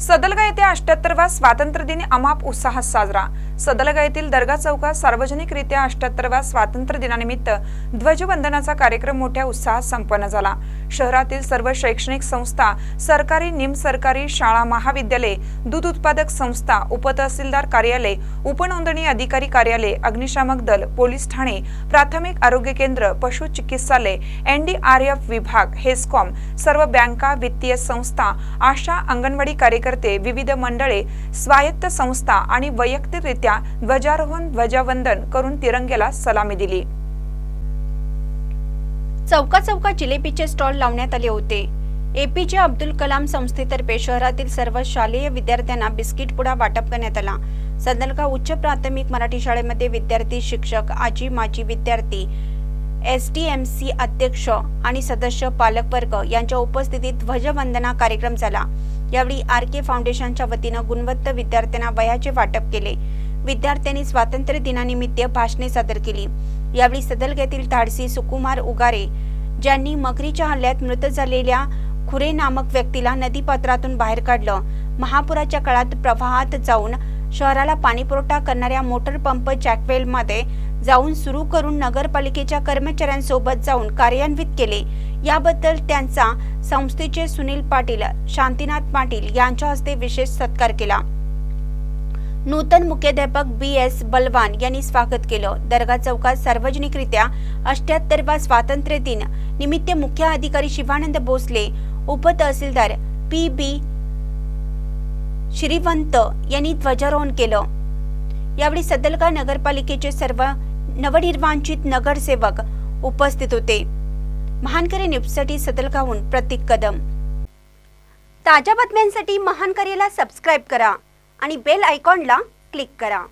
सदलगा येथे अष्ट्याहत्तरवा स्वातंत्र्य दिन अमाप उत्साहात साजरा. सदलगा येथील दर्गा चौकात सार्वजनिकरित्या अठ्याहत्तरव्या स्वातंत्र्य दिनानिमित्त ध्वजवंदनाचा कार्यक्रम मोठ्या उत्साहात संपन्न झाला. शहरातील सर्व शैक्षणिक संस्था सरकारी निमसरकारी शाळा महाविद्यालय दूध उत्पादक संस्था उपतहसीलदार कार्यालय उपनोंदणी अधिकारी कार्यालय अग्निशामक दल पोलीस ठाणे प्राथमिक आरोग्य केंद्र पशु चिकित्सालय एनडीआरएफ विभाग हेस्कॉम सर्व बँका वित्तीय संस्था आशा अंगणवाडी कार्यक्रम कार्यकर्ते विविध मंडळे स्वायत्त संस्था आणि वैयक्तिकरित्या ध्वजारोहण ध्वजवंदन करून तिरंग्याला सलामी दिली. चौका चौका जिलेबीचे स्टॉल लावण्यात आले होते. एपीजे अब्दुल कलाम संस्थेतर्फे शहरातील सर्व शालेय विद्यार्थ्यांना बिस्किट पुडा वाटप करण्यात आला. संदलगाव उच्च प्राथमिक मराठी शाळेमध्ये विद्यार्थी शिक्षक आजी माजी विद्यार्थी एस डी एम सी अध्यक्ष आणि सदस्य पालकवर्ग यांच्या उपस्थितीत ध्वजवंदना कार्यक्रम झाला. यावेळी आर के फाउंडेशनच्या वतीनं गुणवत्त विद्यार्थ्यांना वयाचे वाटप केले. विद्यार्थ्यांनी स्वातंत्र्य दिनानिमित्त भाषणे सादर केली. यावेळी सदलग्यातील धाडसी सुकुमार उगारे ज्यांनी मगरीच्या हल्ल्यात मृत झालेल्या खुरे नामक व्यक्तीला नदीपात्रातून बाहेर काढलं. महापुराच्या काळात प्रवाहात जाऊन शहराला पाणीपुरवठा करणाऱ्या मोटर पंप चॅकवेलमध्ये जाऊन सुरू करून नगरपालिकेच्या कर्मचाऱ्यांसोबत जाऊन कार्यान्वित केले. याबद्दल त्यांचा संस्थेचे सुनील पाटील शांतीनाथ पाटील यांच्या हस्ते विशेष सत्कार केला. नूतन मुख्याध्यापक बी एस बलवान यांनी स्वागत केलं. दर्गा चौकात सार्वजनिकरित्या अष्ट्याहत्तरवा स्वातंत्र्य दिन निमित्त मुख्य अधिकारी शिवानंद भोसले उपतहसीलदार पी बी श्रीवंत यांनी ध्वजारोहण केलं. यावेळी सदलगा नगरपालिकेचे सर्व नवनिर्वांचित नगरसेवक उपस्थित होते. महानकरी न्यूजसाठी सदलगाहून प्रतीक कदम. ताज्या बातम्यांसाठी महानकरीला सबस्क्राईब करा आणि बेल आयकॉनला क्लिक करा.